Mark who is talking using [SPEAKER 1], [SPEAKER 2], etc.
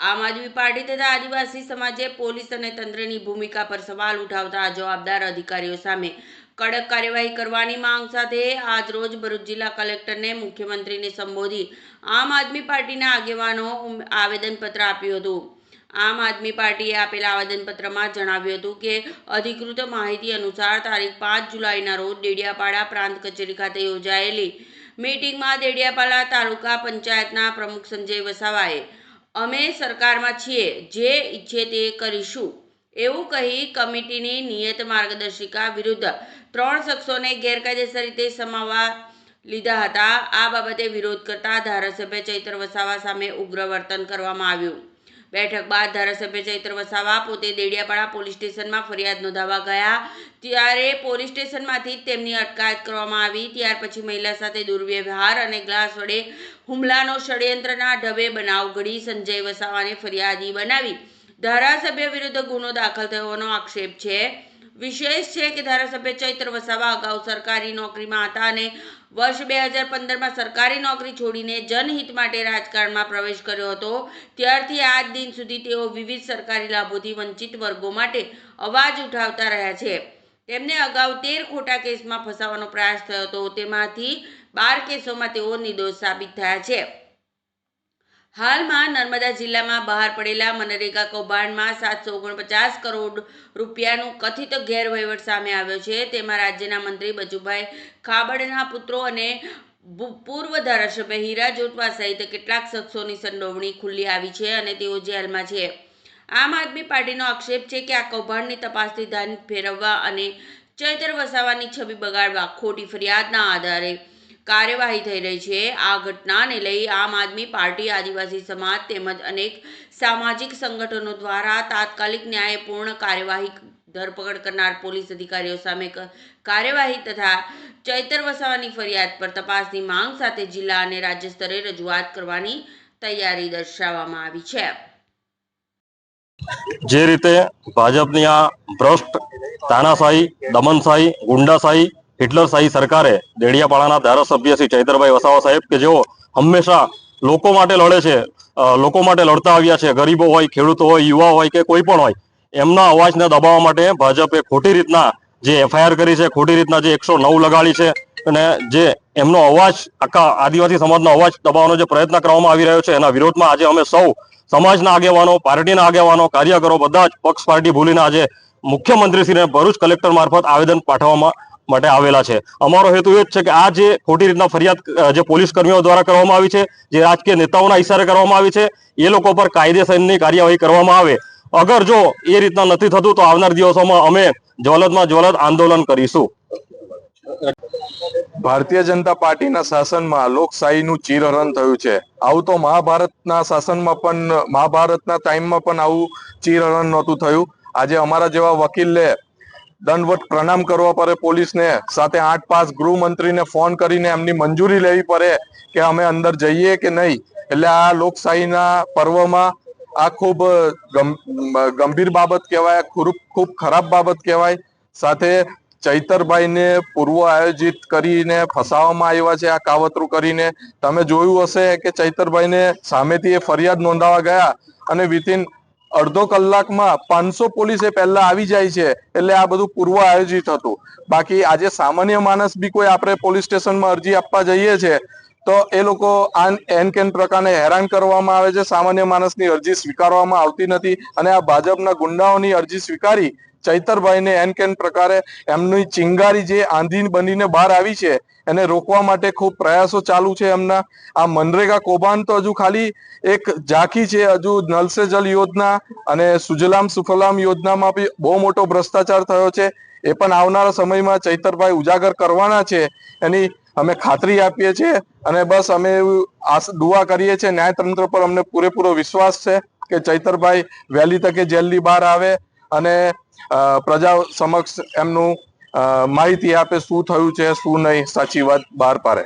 [SPEAKER 1] આમ આદમી પાર્ટી તથા આદિવાસી સમાજે પોલીસ અને તંત્રની ભૂમિકા પર સવાલ ઉઠાવતા જવાબદાર અધિકારીઓ સામે કડક કાર્યવાહી કરવાની માંગ સાથે આજરોજ ભરૂચ જિલ્લા કલેક્ટરને મુખ્યમંત્રીને સંબોધી આમ આદમી પાર્ટીના આગેવાનો આવેદનપત્ર આપ્યું હતું. આમ આદમી પાર્ટીએ આપેલા આવેદનપત્રમાં જણાવ્યું હતું કે, અધિકૃત માહિતી અનુસાર તારીખ પાંચ જુલાઈના રોજ ડેડિયાપાડા પ્રાંત કચેરી ખાતે યોજાયેલી મીટિંગમાં દેડિયાપાડા તાલુકા પંચાયતના પ્રમુખ સંજય વસાવાએ અમે સરકારમાં છીએ, જે ઈચ્છે તે કરીશું. એવું કહી કમિટીની નિયત માર્ગદર્શિકા વિરુદ્ધ ત્રણ શખ્સોને ગેરકાયદેસર રીતે સમાવવા લીધા હતા. આ બાબતે વિરોધ કરતા ધારાસભ્ય ચૈત્ર વસાવા સામે ઉગ્ર વર્તન કરવામાં આવ્યું. બેઠક બાદ ધારાસભ્ય ચૈત્ર વસાવા પોતે દેડિયાપાડા પોલીસ સ્ટેશનમાં ફરિયાદ નોંધાવા ગયા. ત્યારે પોલીસ સ્ટેશનમાંથી જ તેમની અટકાયત કરવામાં આવી. ત્યાર પછી મહિલા સાથે દુર્વ્યવહાર અને ગ્લાસ વડે હુમલાનો ષડયંત્રના ઢબે બનાવ ઘડી સંજય વસાવાને ફરિયાદી બનાવી. ધારાસભ્ય વિરુદ્ધ ગુનો દાખલ થયોનો આક્ષેપ છે. વિશેષ છે કે ધારાસભ્ય ચૈત્ર વસાવા અગાઉ સરકારી નોકરીમાં હતા અને વર્ષ બે હજાર પંદરમાં સરકારી નોકરી છોડીને જનહિત માટે રાજકારણમાં પ્રવેશ કર્યો હતો. ત્યારથી આજ દિન સુધી તેઓ વિવિધ સરકારી લાભોથી વંચિત વર્ગો માટે અવાજ ઉઠાવતા રહ્યા છે. તેમને અગાઉ તેર ખોટા કેસમાં ફસાવવાનો પ્રયાસ થયો હતો. તેમાંથી બાર કેસોમાં તેઓ નિર્દોષ સાબિત થયા છે. હાલમાં નર્મદા જિલ્લામાં બહાર પડેલા મનરેગા કૌભાંડમાં સાતસો ઓગણપચાસ કરોડ રૂપિયાનું કથિત ગેરવહીવટ સામે આવ્યો છે. તેમાં રાજ્યના મંત્રી બચુભાઈ ખાબડના પુત્રો અને પૂર્વ ધારાસભ્ય હીરા જોટવા સહિત કેટલાક શખ્સોની સંડોવણી ખુલ્લી આવી છે અને તેઓ જેલમાં છે. આમ આદમી પાર્ટીનો આક્ષેપ છે કે આ કૌભાંડની તપાસથી ધ્યાન ફેરવવા અને ચૈતર વસાવાની છબી બગાડવા ખોટી ફરિયાદના આધારે કાર્યવાહી થઈ રહી છે. આ ઘટનાને લઈ આમ આદમી પાર્ટી, આદિવાસી સમાજ તેમજ અનેક સામાજિક સંગઠનો દ્વારા તાત્કાલિક ન્યાયપૂર્ણ કાર્યવાહી ધરપકડ કરનાર પોલીસ અધિકારીઓ સામે કાર્યવાહી તથા ચૈતર વસાવાની ફરિયાદ પર તપાસની માંગ સાથે જિલ્લા અને રાજ્ય સ્તરે રજૂઆત કરવાની તૈયારી દર્શાવવામાં આવી છે.
[SPEAKER 2] જે રીતે ભાજપની આ ભ્રષ્ટ તાનાશાહી, દમનશાહી, ગુંડાશાહી હિટલરશાહી સરકારે દેડિયાપાડાના ધારાસભ્ય શ્રી ચૈતરભાઈ વસાવા સાહેબ કે જેઓ હંમેશા લોકો માટે લડે છે લોકો માટે લડતા આવ્યા છે, ગરીબો હોય, ખેડૂતો હોય, યુવા હોય કે કોઈ પણ હોય, એમના અવાજને દબાવવા માટે ભાજપે ખોટી રીતના જે એફઆઈઆર કરી છે, ખોટી રીતના જે એકસો નવ લગાડી છે અને જે એમનો અવાજ આખા આદિવાસી સમાજનો અવાજ દબાવવાનો જે પ્રયત્ન કરવામાં આવી રહ્યો છે, એના વિરોધમાં આજે અમે સૌ સમાજના આગેવાનો, પાર્ટીના આગેવાનો, કાર્યકરો બધા જ પક્ષ પાર્ટી ભૂલીને આજે મુખ્યમંત્રીશ્રીને ભરૂચ કલેક્ટર મારફત આવેદન પાઠવવામાં માટે આવેલા છે. અમારો હેતુ એ જ છે કે આ જે ખોટી રીતના ફરિયાદ જે પોલીસ કર્મીઓ દ્વારા કરવામાં આવી છે, જે રાજકીય નેતાઓના ઇશારે કરવામાં આવી છે, એ લોકો પર કાયદેસરની કાર્યવાહી કરવામાં આવે. અગર જો એ રીતના નથી થતું, તો આવનાર દિવસોમાં અમે જ્વલદમાં જ્વલદ આંદોલન કરીશું.
[SPEAKER 3] ભારતીય જનતા પાર્ટીના શાસનમાં લોકશાહીનું ચીરહરણ થયું છે. આવું તો મહાભારતના શાસનમાં પણ, મહાભારતના ટાઈમમાં પણ આવું ચીરહરણ નહોતું થયું. આજે અમારા જેવા વકીલને દંડવટ પ્રણામ કરવા પડે પોલીસને. સાથે આઠ પાંચ ગૃહમંત્રીને ફોન કરીને એમની મંજૂરી લેવી પડે કે અમે અંદર જઈએ કે નહીં. એટલે આ લોકશાહીના પર્વમાં આ ખૂબ ગંભીર બાબત કહેવાય, ખૂબ ખૂબ ખરાબ બાબત કહેવાય. સાથે ચૈતરભાઈને પૂર્વ આયોજિત કરીને ફસાવવામાં આવ્યા છે, આ કાવતરું કરીને. તમે જોયું હશે કે ચૈતરભાઈને સામેથી એ ફરિયાદ નોંધાવા ગયા અને વિથિન અડધો કલાકમાં પાંચસો પોલીસે પહેલા આવી જાય છે, એટલે આ બધું પૂર્વ આયોજિત હતું. બાકી આજે સામાન્ય માણસ બી કોઈ આપણે પોલીસ સ્ટેશનમાં અરજી આપવા જઈએ છે તો એ લોકો એન કેન પ્રકારને હેરાન કરવામાં આવે છે. સામાન્ય માણસની અરજી સ્વીકારવામાં આવતી નથી અને આ ભાજપના ગુંડાઓની અરજી સ્વીકારી ચૈતરભાઈને એન કેન પ્રકારે એમની ચિંગારી જે આંધી બનીને બહાર આવી છે એને રોકવા માટે ખૂબ પ્રયાસો ચાલુ છે એમના. આ મનરેગા કૌભાંડ તો હજુ ખાલી એક ઝાંખી છે. હજુ નલસે જલ યોજના અને સુજલામ સુફલામ યોજનામાં બી બહુ મોટો ભ્રષ્ટાચાર થયો છે. એ પણ આવનારા સમયમાં ચૈતરભાઈ ઉજાગર કરવાના છે. એની અમે ખાતરી આપીએ છીએ અને બસ અમે એવું દુઆ કરીએ છીએ. ન્યાયતંત્ર પર અમને પૂરેપૂરો વિશ્વાસ છે કે ચૈતરભાઈ વહેલી તકે જેલની બહાર આવે અને પ્રજા સમક્ષ એમનું માહિતી આપે શું થયું છે, શું નહીં, સાચી વાત બહાર પાડે.